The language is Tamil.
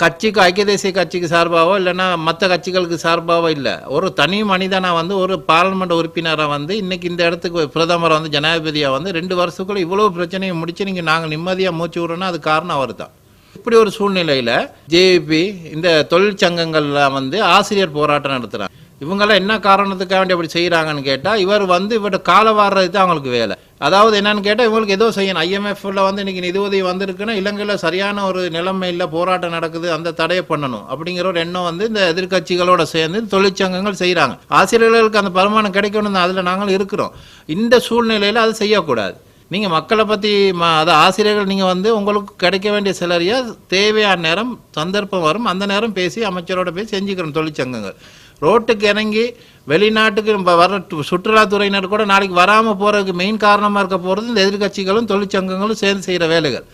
கட்சிக்கு ஐக்கிய தேசிய கட்சிக்கு சார்பாகவோ இல்லைன்னா மற்ற கட்சிகளுக்கு சார்பாகவோ இல்லை. ஒரு தனி மனிதனாக வந்து ஒரு பாராளுமன்ற உறுப்பினராக வந்து இன்றைக்கி இந்த இடத்துக்கு பிரதமரை வந்து ஜனாதிபதியாக வந்து ரெண்டு வருஷத்துக்குள்ள இவ்வளோ பிரச்சனையை முடிச்சு நீங்கள் நாங்கள் நிம்மதியாக மூச்சு விடுறோன்னா அது காரணம் அவர் தான் இப்படி ஒரு சூழ்நிலையில் ஜேபி இந்த தொழிற்சங்கங்கள்லாம் வந்து ஆசிரியர் போராட்டம் நடத்துகிறாங்க இவங்கெல்லாம் என்ன காரணத்துக்காக வேண்டி அப்படி செய்கிறாங்கன்னு கேட்டால் இவர் வந்து இவர்கிட்ட காலை வாடுறது தான் அவங்களுக்கு வேலை. அதாவது என்னன்னு கேட்டால் இவங்களுக்கு ஏதோ செய்யணும். ஐஎம்எஃப்ல வந்து இன்னைக்கு நிதி உதவி வந்திருக்குன்னா இலங்கையில் சரியான ஒரு நிலைமை இல்லை போராட்டம் நடக்குது அந்த தடையை பண்ணணும். அப்படிங்கிற ஒரு எண்ணம் வந்து இந்த எதிர்கட்சிகளோட சேர்ந்து தொழிற்சங்கங்கள் செய்கிறாங்க ஆசிரியர்களுக்கு அந்த வருமானம் கிடைக்கணும் அதில் நாங்கள் இருக்கிறோம். இந்த சூழ்நிலையில் அது செய்யக்கூடாது. நீங்கள் மக்களை பற்றி ம அதை ஆசிரியர்கள் நீங்கள் வந்து உங்களுக்கு கிடைக்க வேண்டிய சிலரியா தேவையான நேரம் சந்தர்ப்பம் வரும். அந்த நேரம் பேசி அமைச்சரோட போய் செஞ்சுக்கிறோம் தொழிற்சங்கங்கள். ரோட்டுக்கு இறங்கி வெளிநாட்டுக்கு நம்ம வர சுற்றுலாத்துறையினர் கூட நாளைக்கு வராமல் போகிறதுக்கு மெயின் காரணமாக இருக்க போகிறது இந்த எதிர்க்கட்சிகளும் தொழிற்சங்கங்களும் சேர்ந்து செய்கிற வேலைகள்.